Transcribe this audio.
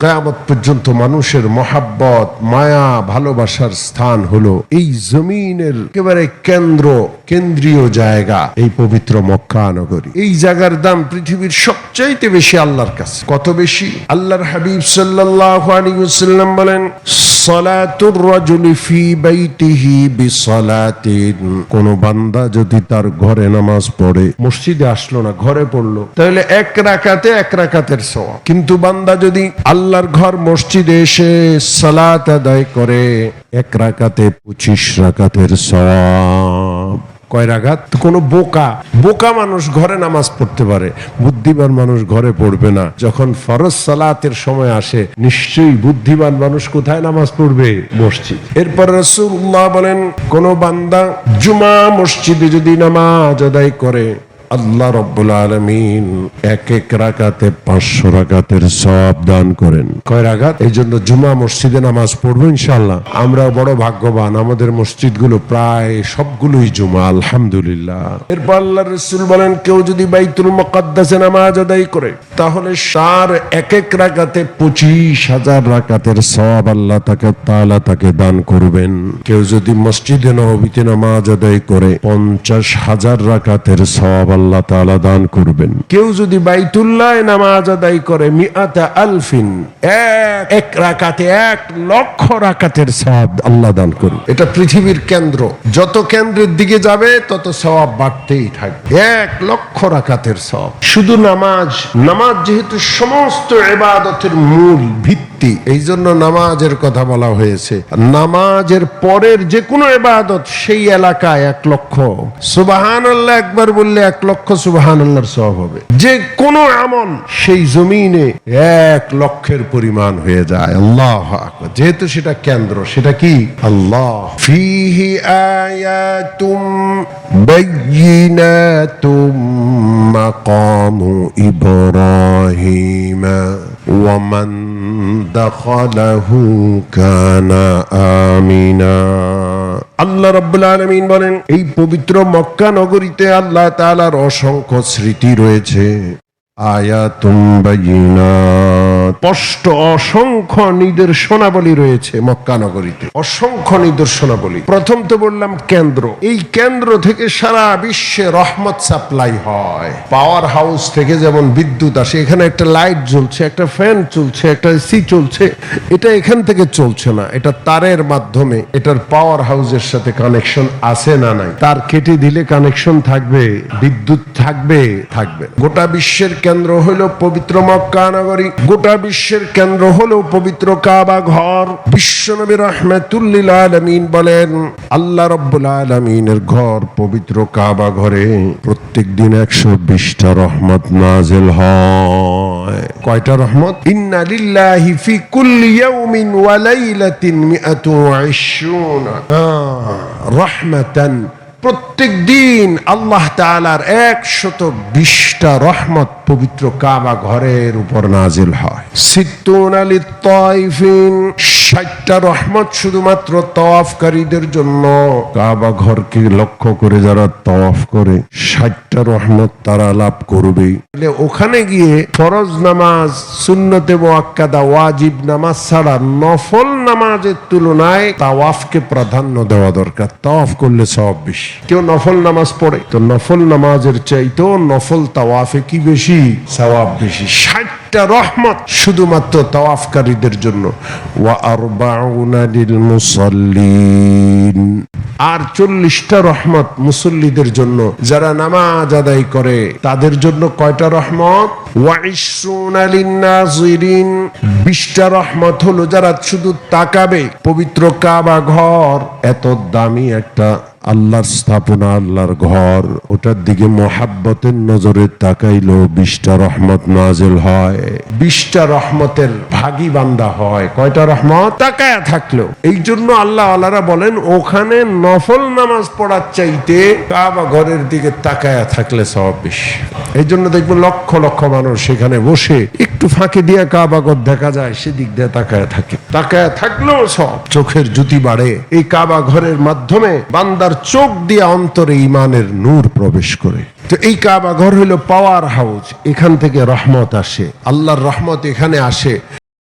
কেয়ামত পর্যন্ত মানুষের মহাব্বত, মায়া, ভালোবাসার স্থান হলো এই জমিনের একেবারে কেন্দ্র, কেন্দ্রীয় জায়গা, এই পবিত্র মক্কা নগরী। এই জায়গার দাম পৃথিবীর সবচাইতে বেশি আল্লাহর কাছে। কত বেশি? আল্লাহর হাবিব সাল্লাহ আলী বলেন কোন বান্দা যদি তার ঘরে নামাজ পড়ে, মসজিদে আসলো না, ঘরে পড়ল, তাহলে এক রাকাতে এক রাকাতের সওয়াব। কিন্তু বান্দা যদি আল্লাহর ঘর মসজিদে এসে সালাত আদায় করে, এক রাকাতে পঁচিশ রাকাতের সওয়াব। কয় কোনো বোকা। বোকা মানুষ ঘরে নামাজ পড়তে পারে, বুদ্ধিমান মানুষ ঘরে পড়বে না। যখন ফরজ সালাতের সময় আসে, নিশ্চয়ই বুদ্ধিমান মানুষ কোথায় নামাজ পড়বে? মসজিদ। এরপর রসুল্লাহ বলেন, কোন বান্দা জুমা মসজিদে যদি নামাজ আদায় করে আল্লাহ রব্বুল আলমিন এক এক রাকাতে পাঁচশো রাকাতের সব দান করেন। কয় রাকাত? এই জন্য জুমা মসজিদে নামাজ পড়ব ইনশাল্লাহ আমরা বড় ভাগ্যবান, আমাদের মসজিদগুলো প্রায় সবগুলোই জুমা, আলহামদুলিল্লাহ। এরপর আল্লাহ রসুল বলেন, কেউ যদি বাইতুল মকদ্দাসে নামাজ আদায় করে তাহলে তার এক এক রাকাতে পঁচিশ হাজার রাকাতের সব আল্লাহ তাকে তালা তাকে দান করবেন। কেউ যদি মসজিদে নবীতে নামাজ আদায় করে, পঞ্চাশ হাজার রাকাতের সব আল্লাহ তালা দান করবেন। কেউ যদি বাইতুল্লাহ নামাজ আদায় করে মিয়াতা আলফিন, এক রাকাতে এক লক্ষ রাকাতের সব আল্লাহ দান করুন। এটা পৃথিবীর কেন্দ্র। যত কেন্দ্রের দিকে যাবে, তত সওয়াব বাড়তেই থাকবে। এক লক্ষ রাকাতের সব শুধু নামাজ নামাজ যেহেতু সমস্ত এবাদতের মূল ভিত্তি এই জন্য নামাজের কথা বলা হয়েছে। নামাজের পরের যে কোনো এবাদত সেই এলাকায় এক লক্ষ। সুবাহান আল্লাহ একবার বললে এক লক্ষ সুবাহান আল্লাহর সব হবে। যে কোনো আমল সেই জমিনে এক লক্ষের পরিমাণ হয়ে যায়। আল্লাহ যেহেতু সেটা কেন্দ্র, সেটা কি? আল্লাহ। ফিহি আয়াতুম বাইয়িনাতুম মাকামু ইব্রাহিম। ومن دخله كان آمنا আল্লাহ রব্বুল আলমিন বলেন এই পবিত্র মক্কা নগরীতে আল্লাহ তাআলার অসংখ্য স্মৃতি রয়েছে আয়াতুম বাইয়িনাত স্পষ্ট অসংখ্য নিদর্শনাবলী রয়েছে মক্কা নগরীতে। অসংখ্য নিদর্শনাবলী। প্রথম তো বললাম কেন্দ্র। এই কেন্দ্র থেকে সারা বিশ্বে রহমত সাপ্লাই হয়। পাওয়ার হাউস থেকে যেমন বিদ্যুৎ আসে, এখানে একটা লাইট জ্বলছে, একটা ফ্যান চলছে, একটা এসি চলছে, এটা এখান থেকে চলছে না। এটা তারের মাধ্যমে এটার পাওয়ার হাউসের সাথে কানেকশন আছে না নাই। তার কেটে দিলে কানেকশন থাকবে, বিদ্যুৎ থাকবে থাকবে। গোটা বিশ্বের কেন্দ্র হলো পবিত্র মক্কা নগরী। গোটা বিশ্বের কেন্দ্র হলো পবিত্র কাবা ঘর। বিশ্বনবী রহমাতুল্লিল আলমিন বলেন, আল্লাহ রব্বুল আলমিনের ঘর পবিত্র কাবা ঘরে প্রত্যেক দিন একশো বিশটা রহমত নাজেল হয়। কয়টা রহমত? ইন্না লিল্লাহি ফি কুল্লি ইয়াউমিন ওয়া লাইলাতিন মিআতু রহমাতান প্রত্যেক দিন আল্লাহ তালার একশত বিশটা রহমত পবিত্র কাবা ঘরের উপর নাজিল হয়। সিত্তুন আলী তয়ফিন ষাটটা রহমত শুধুমাত্র তওয়াফকারীদের জন্য। কাবা ঘরকে লক্ষ্য করে যারা তওয়াফ করে, ষাটটা রহমত তারা লাভ করবে ওখানে গিয়ে ফরজ নামাজ, সুন্নতে মোয়াক্কাদা, ওয়াজিব নামাজ ছাড়া নফল নামাজের তুলনায় তাওয়াফকে প্রাধান্য দেওয়া দরকার। তাওয়াফ করলে সব বেশি। কেউ নফল নামাজ পড়ে, তো নফল নামাজের চাইতেও নফল তাওয়াফে কি বেশি? সওয়াব বেশি। ষাটটা রহমত শুধুমাত্র তাওয়াফকারীদের জন্য। ওয়া আরবাউনা লিল মুসাল্লিন। আর চল্লিশটা রহমত মুসল্লিদের জন্য যারা নামাজ আদায় করে, তাদের জন্য কয়টা রহমত? ওয়াইসুনা লিন্নাজিরিন বিশটা রহমত হলো যারা শুধু তাকাবে, পবিত্র কাবা ঘর, এত দামি একটা আল্লাহর স্থাপনা, আল্লাহর ঘর, ওটার দিকে মোহাব্বতের নজরে তাকাইলো বিশটা রহমত নাজেল হয়। বিশটা রহমতের ভাগী বান্দা হয়। কয়টা রহমত? তাকায়া থাকল এই জন্য আল্লাহ আল্লাহরা বলেন, ওখানে নফল নামাজ পড়ার চাইতে কাবা ঘরের দিকে তাকায়া থাকলে সব বেশি। এই জন্য দেখব লক্ষ লক্ষ মানুষ সেখানে বসে একটু ফাঁকে দিয়ে কাবা ঘর দেখা যায়, সেদিক দিয়ে তাকায় থাকে। তাকায় থাকলেও সব চোখের জুতি বাড়ে। এই কাবা ঘরের মাধ্যমে বান্দার চোখ দিয়ে অন্তরে ইমানের নূর প্রবেশ করে। তো এই কাবা ঘর হলো পাওয়ার হাউস এখান থেকে রহমত আসে। আল্লাহর রহমত এখানে আসে।